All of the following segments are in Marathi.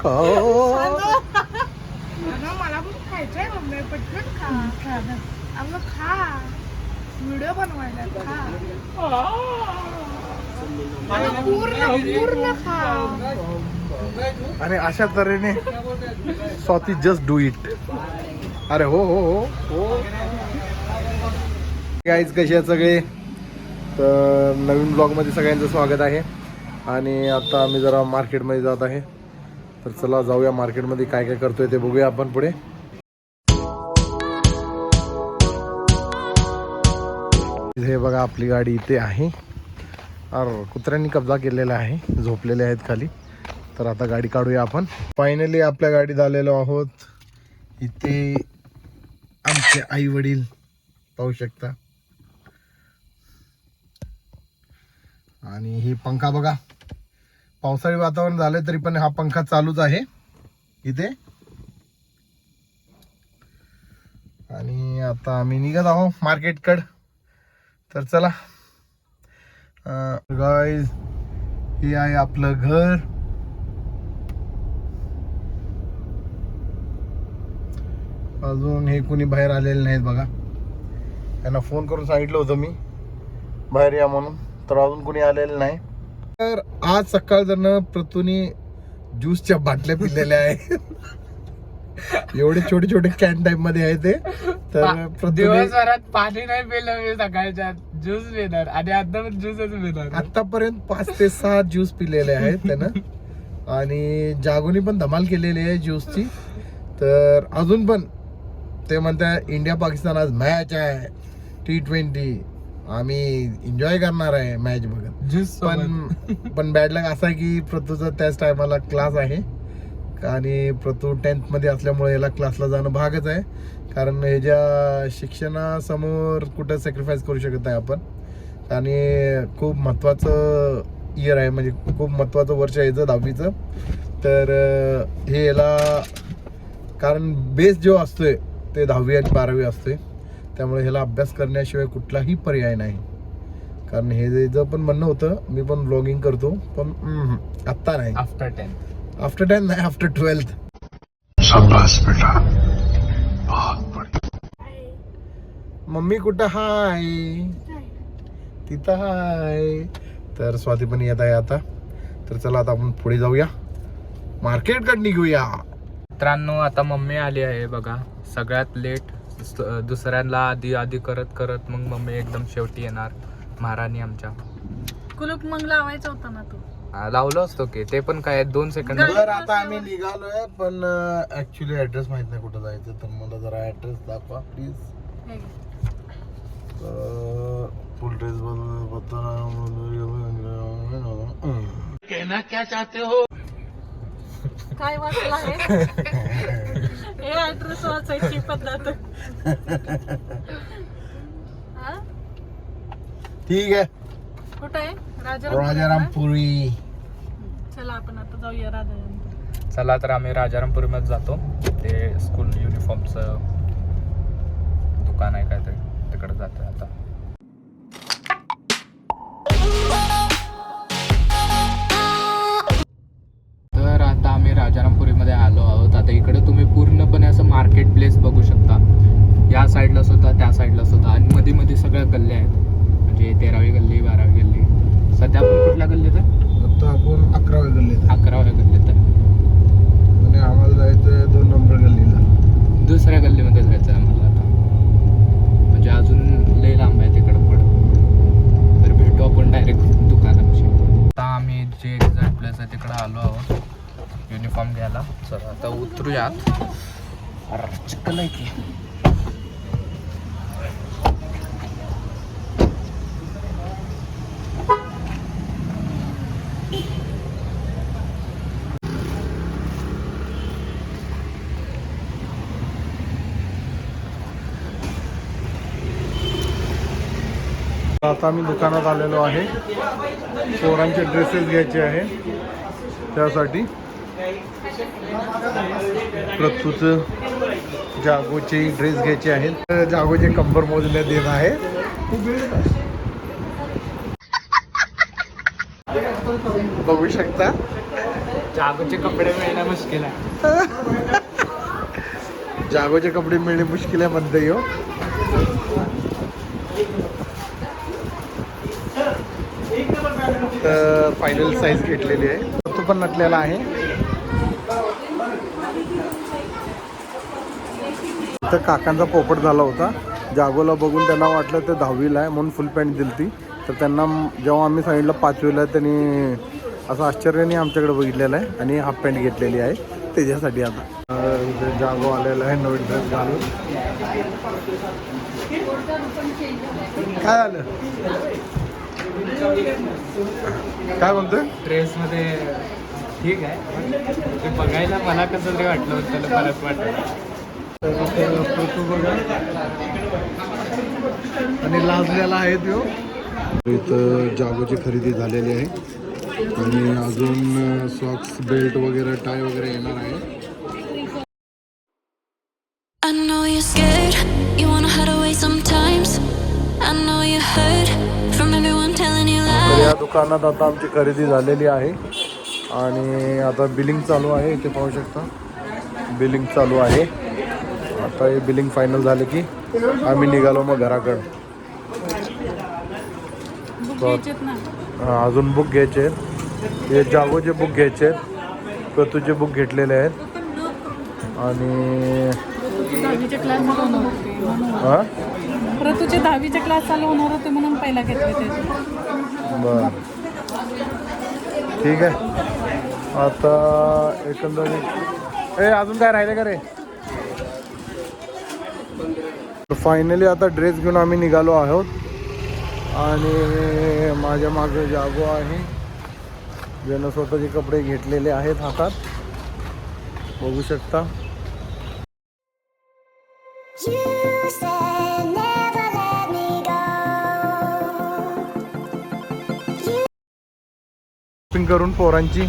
खाओ अगं, मला पण खायचंय मम्मी? पटकन खा खा अगं खा. व्हिडिओ बनवायला खा. अगं, पूर्ण पूर्ण खा. आणि अशा तऱ्हेने स्वाती जस्ट डू इट अरे हो हो हो हो. गाईज कसे आहेत सगळे? तर नवीन ब्लॉगमध्ये सगळ्यांचं स्वागत आहे. आणि आता आम्ही जरा मार्केटमध्ये जात आहे. तर चला जाऊया मार्केटमध्ये काय काय करतोय ते बघूया आपण पुढे. हे बघा आपली गाडी इथे आहे. अर कुत्र्यांनी कब्जा केलेला आहे. झोपलेले आहेत खाली. तर आता गाडी काढूया आपण. फायनली आपल्या गाडीत आलेलो आहोत. इथे आमचे आई वडील पाहू शकता. आणि ही पंखा बघा. पावसाळी वातावरण झालं तरी पण हा पंखा चालूच आहे. इथे. आणि आता आम्ही निघत आहोत मार्केटकड. तर चला. गाईज हे आहे आपलं घर. अजून हे कुणी बाहेर आलेले नाहीत बघा. त्यांना फोन करून सांगितलं होतं मी. बाहेर या म्हणून. तर अजून कुणी आलेलं नाही. तर आज सकाळ जण प्रतूनी ज्यूसच्या बाटल्या पिलेल्या आहे एवढे छोटे छोटे कॅन टाईपमध्ये आहे ते. तर दिवसभरात पाणी नाही पिलं मी सकाळच्या ज्यूस पिणार. आणि आता पण ज्यूसच पिणार. आतापर्यंत पाच ते सहा ज्यूस पिलेले आहेत त्यानं. आणि जागोनी पण धमाल केलेली आहे ज्यूसची. तर अजून पण ते म्हणतात इंडिया पाकिस्तान आज मॅच आहे. टी ट्वेंटी आम्ही एन्जॉय करणार आहे मॅच बघत. पण पण बॅड लक असा आहे की प्रतूचा त्याच टायमाला क्लास आहे. आणि प्रतू टेन्थमध्ये असल्यामुळे याला क्लासला जाणं भागच आहे. कारण ह्याच्या शिक्षणासमोर कुठं सॅक्रिफाईस करू शकत नाही आपण. आणि खूप महत्त्वाचं इयर आहे. म्हणजे खूप महत्त्वाचं वर्ष आहे याचं दहावीचं. तर हे याला कारण बेस जो असतोय ते दहावी आणि बारावी असतोय. त्यामुळे ह्याला अभ्यास करण्याशिवाय कुठलाही पर्याय नाही. कारण हे जे जर पण म्हणणं होतं मी पण ब्लॉगिंग करतो पण हम्म, आत्ता नाही. आफ्टर टेन आफ्टर टेन नाही आफ्टर ट्वेल्थ मम्मी कुठं हाय? तिथं हाय. तर स्वाती पण येत आहे आता. तर चला आता आपण पुढे जाऊया. मार्केटकडे निघूया. मित्रांनो आता मम्मी आली आहे बघा. सगळ्यात लेट दुसऱ्यांना आधी आधी करत करत मग मम्मी एकदम शेवटी येणार. महाराणी आमच्या. कुलूप मग लावायचा होता ना तू. आ, लावलं असतो की ते पण काय दोन सेकंद तर आता आम्ही निघालोय पण ऍक्च्युली ऍड्रेस माहीत नाही कुठं जायचं तर मला जरा ऍड्रेस दाखवा प्लीज हे घे. फुल ड्रेस काय वाचलं आहे? हे ऍड्रेस वाचायची पद्धत. हा? ठीक आहे. कुठं? आहे राजाराम राजारामपुरी चला आपण आता जाऊया राजाराम चला तर आम्ही राजारामपुरीमध्ये जातो. ते स्कूल युनिफॉर्मचं दुकान आहे काय ते तिकडे जातो आता. साईडला सुद्धा त्या साईडला सुद्धा. आणि मध्ये मध्ये सगळ्या गल्ल्या आहेत. म्हणजे तेरावी गल्ली बारावी गल्ली. सध्या आपण कुठल्या गल्लीत आहे? आता आपण अकराव्या गल्लीत अकराव्या गल्लीत आहे. आणि आम्हाला जायचं दोन नंबर गल्लीला. दुसऱ्या गल्लीमध्ये जायचं आहे आम्हाला आता. म्हणजे अजून लय लांब आहे तिकडं पुढं तर भेटू आपण डायरेक्ट दुकानापाशी. आता आम्ही जे एक्झॅक्ट प्लेस आहे तिकडं आलो आहोत. युनिफॉर्म घ्यायला. चला आता उतरूयात. चिखल आहे की? आता आम्ही दुकानात आलेलो आहे. पोरांचे ड्रेसेस घ्यायचे आहे. त्यासाठी. प्रस्तुत जागोचे ड्रेस घ्यायचे आहेत. तर जागोचे कंबर मोजण्यात येत आहे. बघू शकता. जागोचे कपडे मिळणं मुश्किल आहे. जागोचे कपडे मिळणे मुश्किल आहे म्हणते हो. तर फायनल साईज घेतलेली आहे. तो पण नटलेला आहे. तर काकांचा पोपट झाला होता. जागोला बघून त्यांना वाटलं ते दहावीला आहे म्हणून फुल पॅन्ट दिली ती. तर त्यांना जेव्हा आम्ही सांगितलं पाचवीला आहे, त्यांनी असं आश्चर्याने आमच्याकडे बघितलेलं आहे आणि हाफ पॅन्ट घेतलेली आहे त्याच्यासाठी आता. जागो आलेला आहे नवीन ड्रेस घालून. काय आलं काय म्हणतोय ड्रेसमध्ये ठीक आहे. ते बघायला मला कसं तरी वाटलं होतं त्याला फरक वाटलं. बघा आणि लाजलेला आहे तो इथं जागोची खरेदी झालेली आहे. आणि अजून सॉक्स बेल्ट वगैरे टाय वगैरे येणार आहे. दुकानात आता आमची खरेदी झालेली आहे. आणि आता बिलिंग चालू आहे इथे पाहू शकता. बिलिंग चालू आहे. आता हे बिलिंग फायनल झालं की आम्ही निघालो मग घराकडं. अजून बुक घ्यायचे आहेत. हे जागोचे बुक घ्यायचे आहेत. प्रतूचे बुक घेतलेले आहेत. आणि. हां? प्रतूचे दहावीचे क्लास चालू होणार होते म्हणून पहिला घेतले बर. ठीक आहे. आता एकंदरीत ए अजून काय राहिले का रे? फायनली आता ड्रेस घेऊन आम्ही निघालो आहोत. आणि माझ्या मागे जागो आहे. ज्यानं स्वतःचे कपडे घेतलेले आहेत हातात. बघू शकता. करून पोरांची?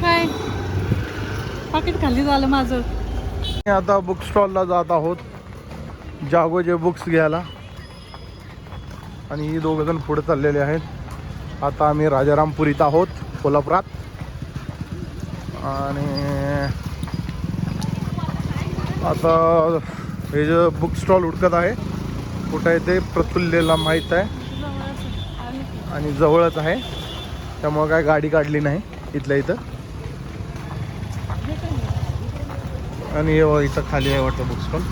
काय? पाकिट खाली झालं माझं. आता बुक स्टॉलला जात आहोत. जागोचे बुक्स घ्यायला. आणि ही दोघं जण पुढे चाललेले आहेत. आता आम्ही राजारामपुरीत आहोत कोल्हापुरात. आणि आता हे जे बुक स्टॉल उडकत आहे कुठं आहे ते प्रफुल्लेला माहीत आहे. आणि जवळच आहे. त्यामुळं काय गाडी काढली नाही इथल्या इथं. आणि हे बघा इथं खाली आहे वाटतं बुक्स पण.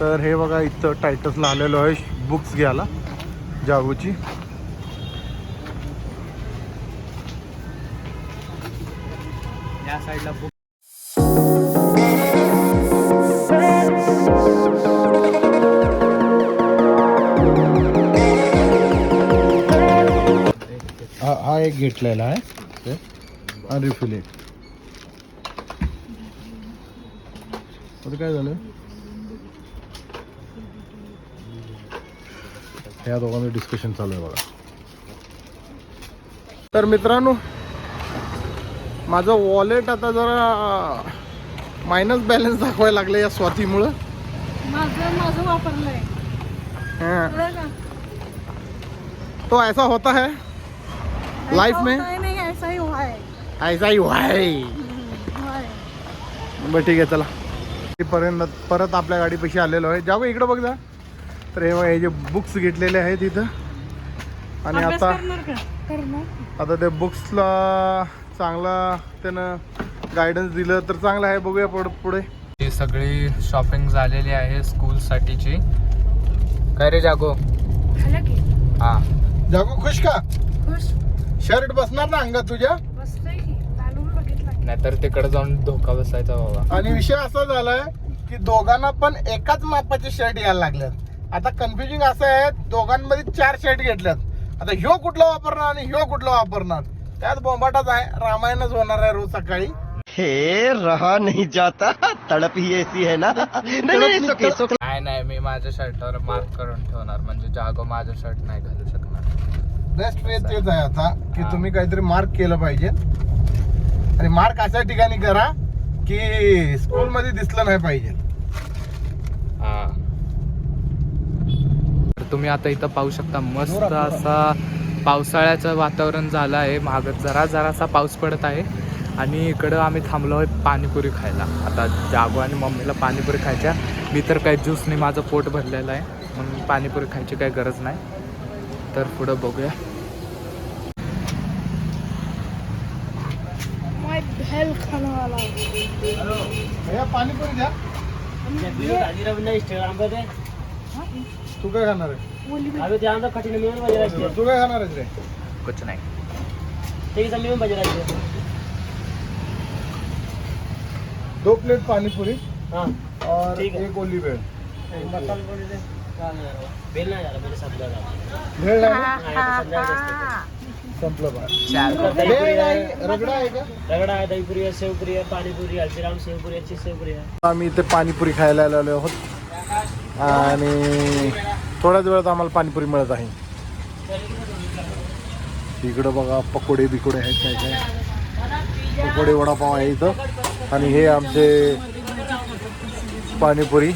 तर हे बघा इथं टायटसला आलेलो आहे बुक्स घ्यायला जागोची. या साईडला एक घेतलेला आहे. आणि रिफिल एक. आता काय झालं? ह्या दोघांचं डिस्कशन चालू आहे बघा. तर मित्रांनो माझं वॉलेट आता जरा मायनस बॅलन्स दाखवायला लागलं या स्वातीमुळं. माझं माझं वापरलंय. हां. कळलं का? तो ऐसा होता है? लाइफ ऐसा में? नहीं ऐसा ही हुआ है। ऐसा ही हुआ. बरं ठीक आहे चला. पर्यंत परत आपल्या गाडीपाशी आलेलो आहे. जाऊ इकडं बघ जा. तर हे हे जे बुक्स घेतलेले आहेत इथं. आणि आता आता ते बुक्सला चांगला त्यानं गायडन्स दिलं तर चांगलं आहे. बघूया पुढं पुढे. ही सगळी शॉपिंग झालेली आहे स्कूलसाठीची काय रे जागो? हा. जागो खुश का? खुश. शर्ट बसणार ना अंगात तुझ्या? बसतोय की घालून बघितलं नाहीतर तिकडे जाऊन धोका बसायचा बाबा. आणि विषय असा झालाय की दोघांना पण एकाच मापाचे शर्ट यायला लागल्यात. आता कन्फ्युजिंग असं आहे दोघांमध्ये चार शर्ट घेतल्यात. आता ह्यो कुठला वापरणार आणि ह्यो कुठला वापरणार? त्यात बोंबाटाच आहे रामायणच होणार आहे रोज सकाळी. हे रहा नहीं जाता तड़प ही ऐसी है ना. नाही नाही मी माझ्या शर्टवर मार्क करून ठेवणार म्हणजे जागो माझं शर्ट नाही घालू शकणार. बेस्ट वे तेच आहे आता की. तुम्ही काहीतरी मार्क केलं पाहिजे. आणि मार्क अशा ठिकाणी करा की स्कूल मध्ये दिसलं नाही पाहिजे. तर तुम्ही आता इथं पाहू शकता मस्त असा पावसाळ्याचं वातावरण झालं आहे. माग जरा जरासा पाऊस पडत आहे. आणि इकडं आम्ही थांबलो आहे पाणीपुरी खायला. आता जागो आणि मम्मीला पाणीपुरी खायच्या. मी तर काही ज्यूसने माझं पोट भरलेलं आहे. म्हणून पाणीपुरी खायची काही गरज नाही. तर पुढं बघूया. पाणीपुरी तू काय खाणार आहे? तू काय खाणार आहेस रे? कुछ नाही. दो प्लेट पानीपुरी और एक ओली भेळ. भेळ नाही ना? संपलं बा नाही, रगडा आहे का रगडा आहे दहीपुरी आहे शेवपुरी आहे पाणीपुरी हल्दीराम शेवपुरी आहे शेवपुरी आहे आम्ही इथे पाणीपुरी खायला आलेलो आहोत. आणि थोड्याच वेळात आम्हाला पाणीपुरी मिळत आहे. इकडं बघा पकोडे बिकोडे आहेत काय काय. पकोडे वडापाव आहे इथं. आणि हे आमचे पाणीपुरी.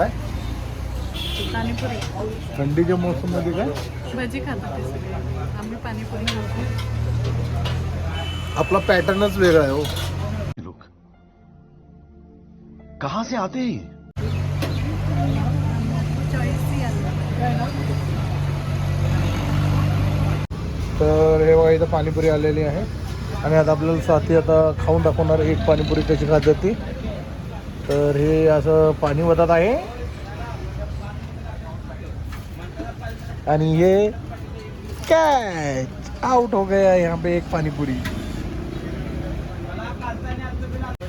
काय? पाणीपुरी. थंडीच्या मोसममध्ये काय? भजी खातात ते सगळे. आम्ही पाणीपुरी खातो. आपला पॅटर्नच वेगळा आहे हो. लोग कहाँ से आते हैं? ये? चॉईस ती तर हे बघा इथं पाणीपुरी आलेली आहे. आणि आता आपल्याला साथी आता खाऊन दाखवणार एक पाणीपुरी कशी खात जाते. तर हे असं पाणी वतात आहे. आणि हे कॅच आउट हो गया यहाँ पे एक पाणीपुरी.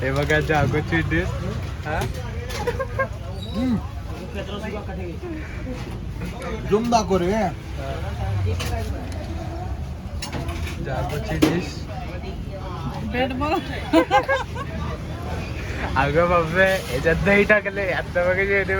हे बघा जागोची डिश झुम दाखव रे जागोची डिश अगं बाबे याच्यात दही टाकले आता बघा जेवढे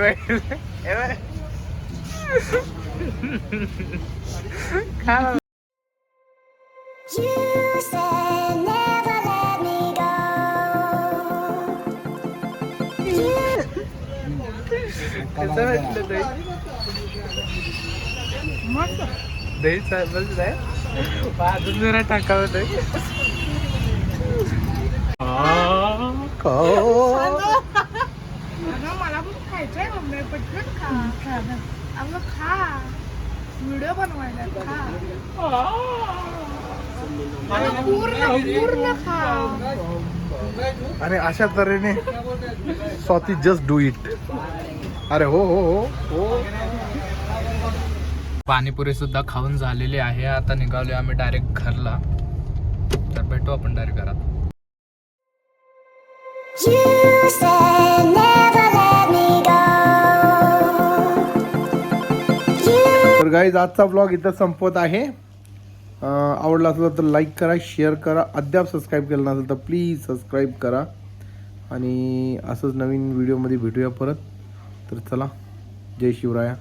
बघितले दही? दही चालत आहे. अजून जरा टाकावं दही. अगं मला पण खायचंय मम्मी पटकन खा. खा अगं खा. व्हिडिओ बनवायला खा. अगं पूर्ण पूर्ण खा. आणि अशा तऱ्हेने स्वाती जस्ट डू इट अरे हो हो हो हो. पाणीपुरी सुद्धा खाऊन झालेली आहे. आता निघालोय आम्ही डायरेक्ट घरला. तर भेटू आपण डायरेक्ट घरात. तर गाईज आजचा ब्लॉग इथं संपत आहे. आवडला असेल तर लाईक करा शेअर करा. अद्याप सबस्क्राईब केलं नसेल तर प्लीज सबस्क्राईब करा. आणि असंच नवीन व्हिडिओमध्ये भेटूया परत. तर चला जय शिवराया.